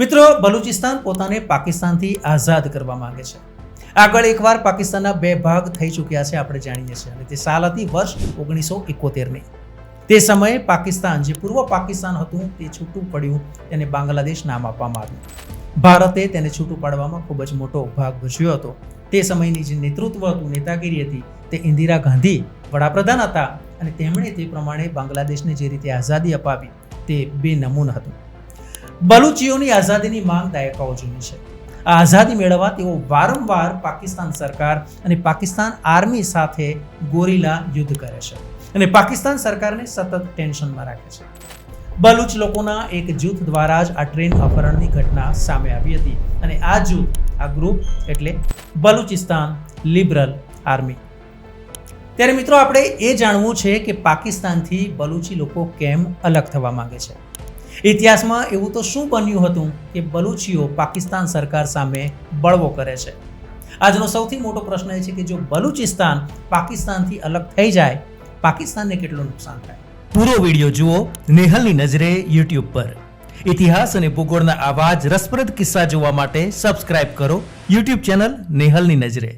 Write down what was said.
મિત્રો, બલુચિસ્તાન પોતાને પાકિસ્તાનથી આઝાદ કરવા માંગે છે. આગળ એકવાર પાકિસ્તાનના બે ભાગ થઈ ચૂક્યા છે, આપણે જાણીએ છીએ. અને તે સાલ હતી વર્ષ ઓગણીસો એકોતેરની. તે સમયે પાકિસ્તાન, જે પૂર્વ પાકિસ્તાન હતું, તે છૂટું પડ્યું, તેને બાંગ્લાદેશ નામ આપવામાં આવ્યું. ભારતે તેને છૂટું પાડવામાં ખૂબ જ મોટો ભાગ ભજવ્યો હતો. તે સમયની જે નેતૃત્વ હતું, નેતાગીરી હતી, તે ઇન્દિરા ગાંધી વડાપ્રધાન હતા અને તેમણે તે પ્રમાણે બાંગ્લાદેશને જે રીતે આઝાદી અપાવી, તે બે નમૂન હતું. બલુચીઓની આઝાદીની માંગ દાયકાઓ છે. આ આઝાદી મેળવવા તેઓ વારંવાર પાકિસ્તાન સરકાર અને પાકિસ્તાન આર્મી સાથે ગોરીલા યુદ્ધ કરે છે અને પાકિસ્તાન સરકારને સતત ટેન્શનમાં રાખે છે. બલુચ લોકોના એક જૂથ દ્વારા જ આ ટ્રેન અપહરણની ઘટના સામે આવી હતી અને આ જૂથ, આ ગ્રુપ એટલે બલુચિસ્તાન લિબરલ આર્મી. ત્યારે મિત્રો, આપણે એ જાણવું છે કે પાકિસ્તાનથી બલુચી લોકો કેમ અલગ થવા માંગે છે? ઇતિહાસમાં એવું તો શું બન્યું હતું કે બલુચીઓ પાકિસ્તાન સરકાર સામે બળવો કરે છે? આજનો સૌથી મોટો પ્રશ્ન એ છે કે જો બલુચિસ્તાન પાકિસ્તાનથી અલગ થઈ જાય, પાકિસ્તાનને કેટલું નુકસાન થાય? પૂરો વીડિયો જુઓ નેહલની નજરે યુટ્યુબ પર. ઇતિહાસ અને ભૂગોળના આવા જ રસપ્રદ કિસ્સા જોવા માટે સબસ્ક્રાઇબ કરો યુટ્યુબ ચેનલ નેહલની નજરે.